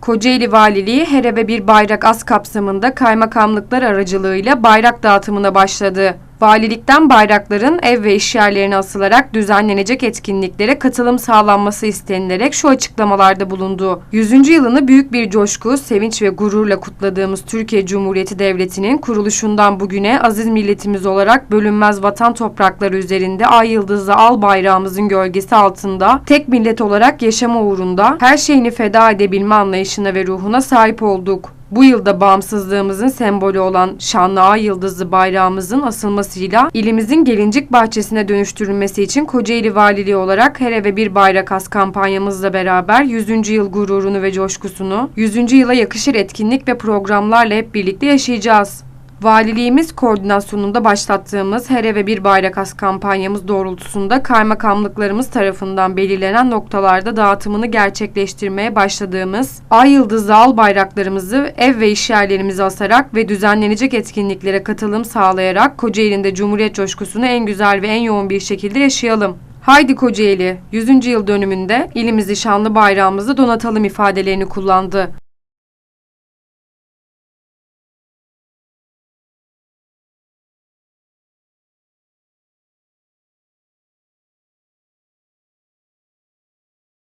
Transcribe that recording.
Kocaeli Valiliği her eve bir bayrak az kapsamında kaymakamlıklar aracılığıyla bayrak dağıtımına başladı. Valilikten bayrakların ev ve iş yerlerine asılarak düzenlenecek etkinliklere katılım sağlanması istenilerek şu açıklamalarda bulundu. 100. yılını büyük bir coşku, sevinç ve gururla kutladığımız Türkiye Cumhuriyeti Devleti'nin kuruluşundan bugüne aziz milletimiz olarak bölünmez vatan toprakları üzerinde ay yıldızlı al bayrağımızın gölgesi altında tek millet olarak yaşama uğrunda her şeyini feda edebilme anlayışına ve ruhuna sahip olduk. Bu yılda bağımsızlığımızın sembolü olan şanlı ay yıldızlı bayrağımızın asılmasıyla ilimizin gelincik bahçesine dönüştürülmesi için Kocaeli Valiliği olarak her eve bir bayrak as kampanyamızla beraber 100. yıl gururunu ve coşkusunu 100. yıla yakışır etkinlik ve programlarla hep birlikte yaşayacağız. Valiliğimiz koordinasyonunda başlattığımız Her Eve Bir Bayrak As kampanyamız doğrultusunda kaymakamlıklarımız tarafından belirlenen noktalarda dağıtımını gerçekleştirmeye başladığımız Ay Yıldızlı Al bayraklarımızı ev ve iş yerlerimize asarak ve düzenlenecek etkinliklere katılım sağlayarak Kocaeli'nde Cumhuriyet coşkusunu en güzel ve en yoğun bir şekilde yaşayalım. Haydi Kocaeli, 100. yıl dönümünde ilimizi şanlı bayrağımızı donatalım ifadelerini kullandı.